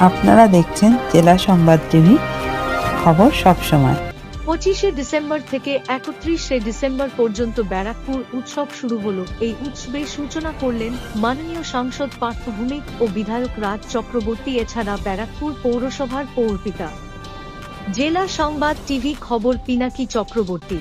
আপনারা দেখছেন জেলা সংবাদ টিভি, খবর সব সময়। পঁচিশে ডিসেম্বর থেকে একত্রিশে ডিসেম্বর পর্যন্ত ব্যারাকপুর উৎসব শুরু হলো। এই উৎসবের সূচনা করলেন মাননীয় সাংসদ পার্থ ও বিধায়ক রাজ চক্রবর্তী, এছাড়া ব্যারাকপুর পৌরসভার পৌরপিতা। জেলা সংবাদ টিভি খবর পিনাকি চক্রবর্তী।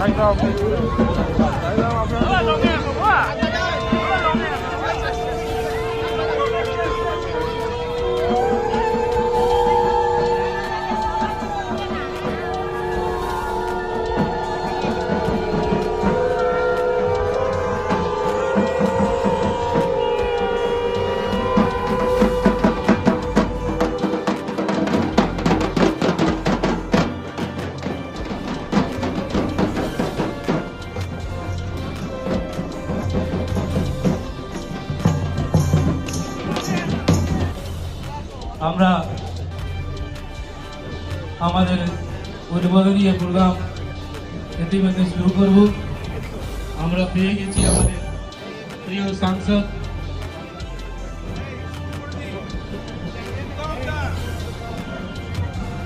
right now. আমরা আমাদের উদ্বোধনী প্রোগ্রাম ইতিমধ্যে শুরু করব। আমরা পেয়ে গেছি আমাদের প্রিয় সাংসদ।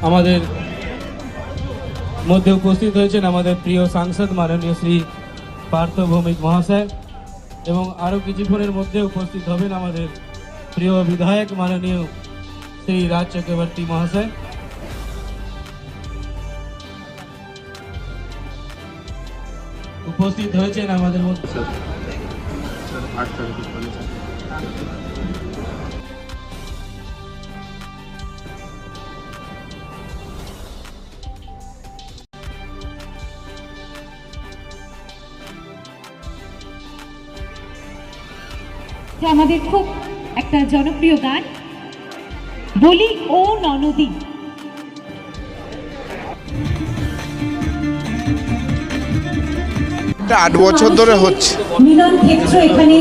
আমাদের মধ্যে উপস্থিত হয়েছেন আমাদের প্রিয় সাংসদ মাননীয় শ্রী পার্থ ভৌমিক মহাশয় এবং আরও কিছুক্ষণের মধ্যে উপস্থিত হবেন আমাদের প্রিয় বিধায়ক মাননীয় শ্রী রাজ চক্রবর্তী মহাশয় উপস্থিত হয়েছেন আমাদের মধ্যে এটা আমাদের খুব একটা জনপ্রিয় গান বলি ও ননদী এটা আট বছর ধরে হচ্ছে। এখানে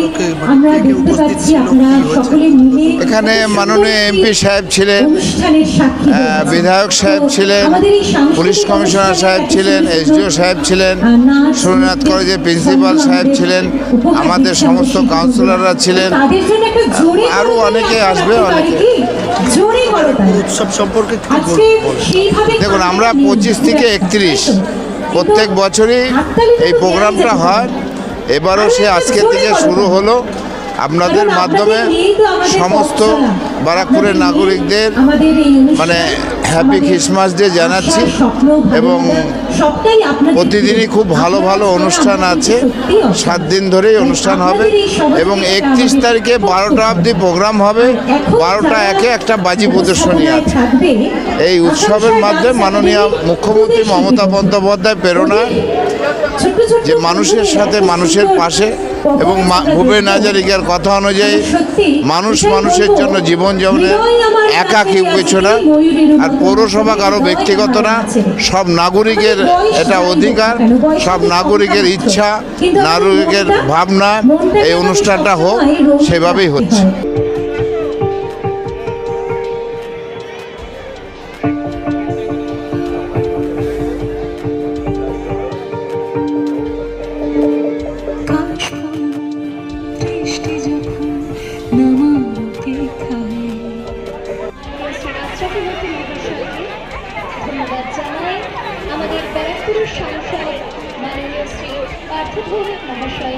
আমরা দেখতে পাচ্ছি আমরা সকলে মিলে এখানে মাননীয় এমপি সাহেব ছিলেন। বিধায়ক সাহেব ছিলেন পুলিশ কমিশনার সাহেব ছিলেন এসডিও সাহেব ছিলেন সুরনাথ কলেজের প্রিন্সিপাল সাহেব ছিলেন আমাদের সমস্ত কাউন্সিলররা ছিলেন। তাদের জন্য একটা জোরে আরও অনেকে আসবে, অনেকে। উৎসব সম্পর্কে দেখুন আমরা পঁচিশ থেকে একত্রিশ। প্রত্যেক বছরই এই প্রোগ্রামটা হয়। এবারও সে আজকে থেকে শুরু হলো। আপনাদের মাধ্যমে সমস্ত বারাকপুরের নাগরিকদের মানে হ্যাপি ক্রিসমাস ডে জানাচ্ছি এবং প্রতিদিনই খুব ভালো ভালো অনুষ্ঠান আছে। সাত দিন ধরেই অনুষ্ঠান হবে এবং একত্রিশ তারিখে বারোটা অবধি প্রোগ্রাম হবে। বারোটা একে একটা বাজি প্রদর্শনী আছে। এই উৎসবের মাধ্যমে মাননীয় মুখ্যমন্ত্রী মমতা বন্দ্যোপাধ্যায় প্রেরণা যে মানুষের সাথে মানুষের পাশে এবং মা- ভূপেন হাজারিকার কথা অনুযায়ী মানুষ মানুষের জন্য জীবন জীবনে একা কেউ কিছু না। আর পৌরসভা কারও ব্যক্তিগত না সব নাগরিকের এটা অধিকার সব নাগরিকের ইচ্ছা নাগরিকের ভাবনা এই অনুষ্ঠানটা হোক সেভাবেই হচ্ছে। মাননীয় শ্রী পার্থ ভৌমিক মহাশয়